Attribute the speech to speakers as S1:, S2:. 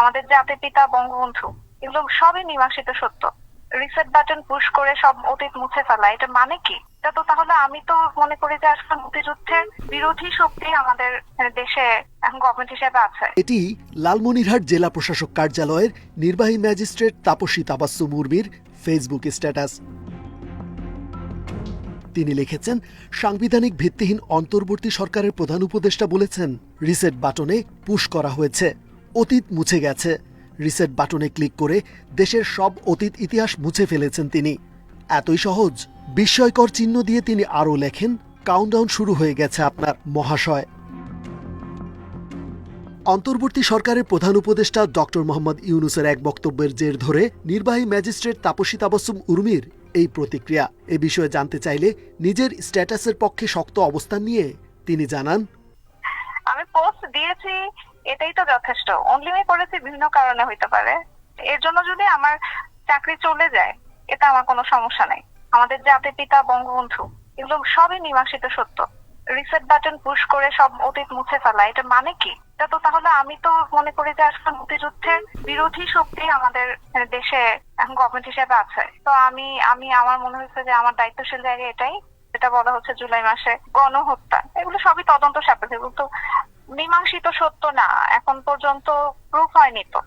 S1: আমাদের জাতির পিতা, বঙ্গবন্ধু, এগুলো সবই মীমাংসিত সত্য। রিসেট বাটন পুশ করে সব অতীত মুছে ফেলা, এটা মানে কি? এটা তো তাহলে আমি তো মনে করি যে আসলে মুক্তিযুদ্ধের বিরোধী শক্তি আমাদের দেশে এখন গভর্নমেন্ট হিসেবে আছে।
S2: এটি লালমনিরহাট জেলা প্রশাসক কার্যালয়ের নির্বাহী ম্যাজিস্ট্রেট তাপসী তাবাস্সু মুরমির ফেসবুক স্ট্যাটাস তিনি লিখেছেন, সাংবিধানিক ভিত্তিহীন অন্তর্বর্তী সরকারের প্রধান উপদেষ্টা বলেছেন রিসেট বাটনে পুশ করা হয়েছে। অতীত মুছে গেছে। রিসেট বাটনে ক্লিক করে দেশের সব অতীত ইতিহাস মুছে ফেলেছেন তিনি। এতই সহজ, বিস্ময়কর চিহ্ন দিয়ে তিনি আরও লেখেন কাউন্টডাউন শুরু হয়ে গেছে আপনার মহাশয়। অন্তর্বর্তী সরকারের প্রধান উপদেষ্টা ডক্টর মোহাম্মদ ইউনুসের এক বক্তব্যের জের ধরে নির্বাহী ম্যাজিস্ট্রেট তাপসী তাবাসুম উর্মির এই প্রতিক্রিয়া। এ বিষয়ে জানতে চাইলে নিজের স্ট্যাটাসের পক্ষে শক্ত অবস্থান নিয়ে তিনি জানান,
S1: আমি পোস্ট দিয়েছি এটাই তো যথেষ্ট। অনলি করেছি বিভিন্ন কারণে হইতে পারে। এর জন্য যদি আমার চাকরি চলে যায় এটা আমার কোনো সমস্যা নাই। আমাদের জাতির পিতা, বঙ্গবন্ধু, এগুলো সবই মীমাংসিত সত্য। রিসেট বাটন পুশ করে সব অতীত মুছে ফেলা, এটা মানে কি? এটা তো তাহলে আমি তো মনে করি যে আসলে মুক্তিযুদ্ধের বিরোধী শক্তি আমাদের দেশে এখন গভর্নমেন্ট হিসেবে আছে। তো আমি আমি, আমার মনে হচ্ছে যে আমার দায়িত্বশীল জায়গা এটাই। যেটা বলা হচ্ছে জুলাই মাসে গণহত্যা। এগুলো সবই তদন্ত সাপেক্ষে। এগুলো তো মীমাংসিত সত্য না। এখন পর্যন্ত প্রুফ হয়নি তো।